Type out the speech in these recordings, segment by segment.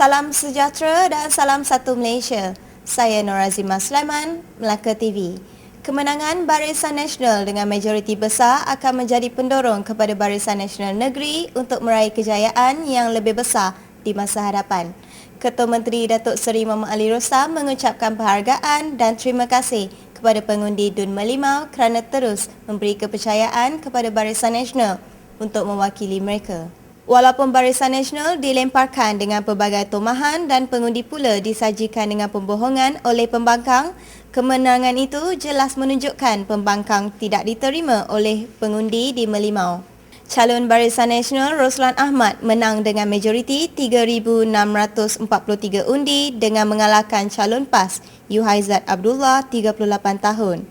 Salam sejahtera dan salam satu Malaysia. Saya Norazima Sulaiman, Melaka TV. Kemenangan Barisan Nasional dengan majoriti besar akan menjadi pendorong kepada Barisan Nasional Negeri untuk meraih kejayaan yang lebih besar di masa hadapan. Ketua Menteri Datuk Seri Muhammad Ali Rosam mengucapkan penghargaan dan terima kasih kepada pengundi Dun Melimau kerana terus memberi kepercayaan kepada Barisan Nasional untuk mewakili mereka. Walaupun Barisan Nasional dilemparkan dengan pelbagai tomahan dan pengundi pula disajikan dengan pembohongan oleh pembangkang, kemenangan itu jelas menunjukkan pembangkang tidak diterima oleh pengundi di Melimau. Calon Barisan Nasional Roslan Ahmad menang dengan majoriti 3,643 undi dengan mengalahkan calon PAS Yuhaizat Abdullah 38 tahun.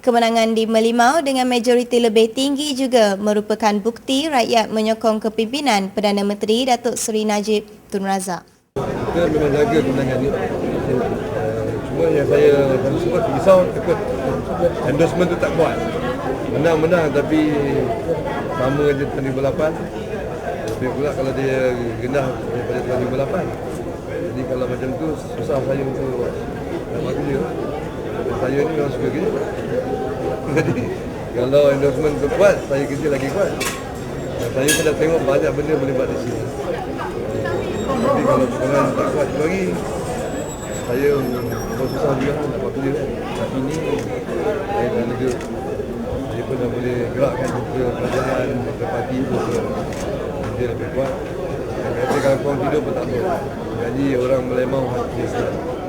Kemenangan di Melimau dengan majoriti lebih tinggi juga merupakan bukti rakyat menyokong kepimpinan Perdana Menteri Datuk Seri Najib Tun Razak. Kita memang jaga kemenangan ini. Cuma yang saya semua risau takut endorsement tu tak kuat. Menang-menang tapi sama je tahun 2008. Tapi pula kalau dia rendah daripada tahun 2008. Jadi kalau macam tu susah saya untuk dapat dia. Saya ni memang suka kerja. Jadi kalau endorsement tu kuat, saya kerja lagi kuat. Dan saya sudah tengok banyak benda boleh buat di sini. Tapi kalau sekarang tak kuat lagi, saya susah juga nak buat kerja. Tapi ni, saya dah lega. Saya pun dah boleh gerakkan juga kerajaan, ke parti tu ke kerja lebih kuat. Kata kalau korang tidur pun tak apa. Jadi orang melemau hati sekarang.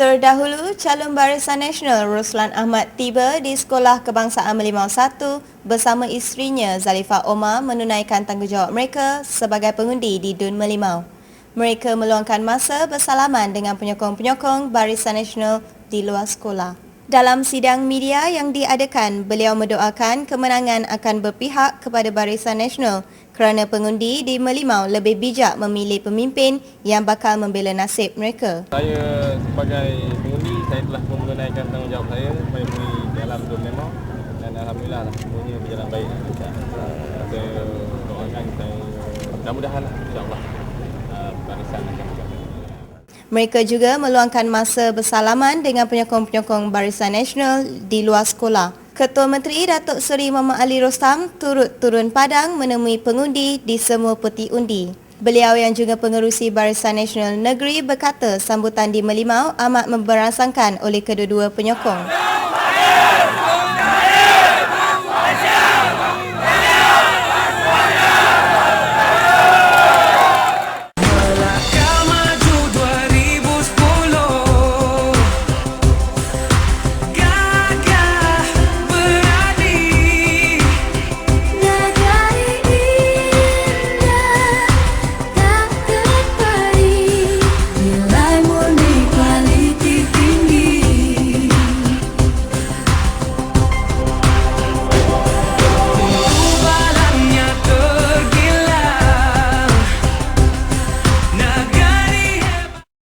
Terdahulu, calon Barisan Nasional Roslan Ahmad tiba di Sekolah Kebangsaan Melimau 1 bersama isterinya Zalifah Omar menunaikan tanggungjawab mereka sebagai pengundi di Dun Melimau. Mereka meluangkan masa bersalaman dengan penyokong-penyokong Barisan Nasional di luar sekolah. Dalam sidang media yang diadakan, beliau mendoakan kemenangan akan berpihak kepada Barisan Nasional kerana pengundi di Melimau lebih bijak memilih pemimpin yang bakal membela nasib mereka. Saya sebagai pengundi, saya telah menunaikan tanggungjawab saya sebagai pengundi dalam Dun Melimau dan Alhamdulillah lah, semuanya berjalan baik. Saya doakan saya mudah-mudahan lah, insyaAllah uh, barisan akan berjalan. Mereka juga meluangkan masa bersalaman dengan penyokong-penyokong Barisan Nasional di luar sekolah. Ketua Menteri Datuk Seri Muhammad Ali Rostam turut turun padang menemui pengundi di semua peti undi. Beliau yang juga pengerusi Barisan Nasional Negeri berkata sambutan di Melimau amat memberangsangkan oleh kedua-dua penyokong.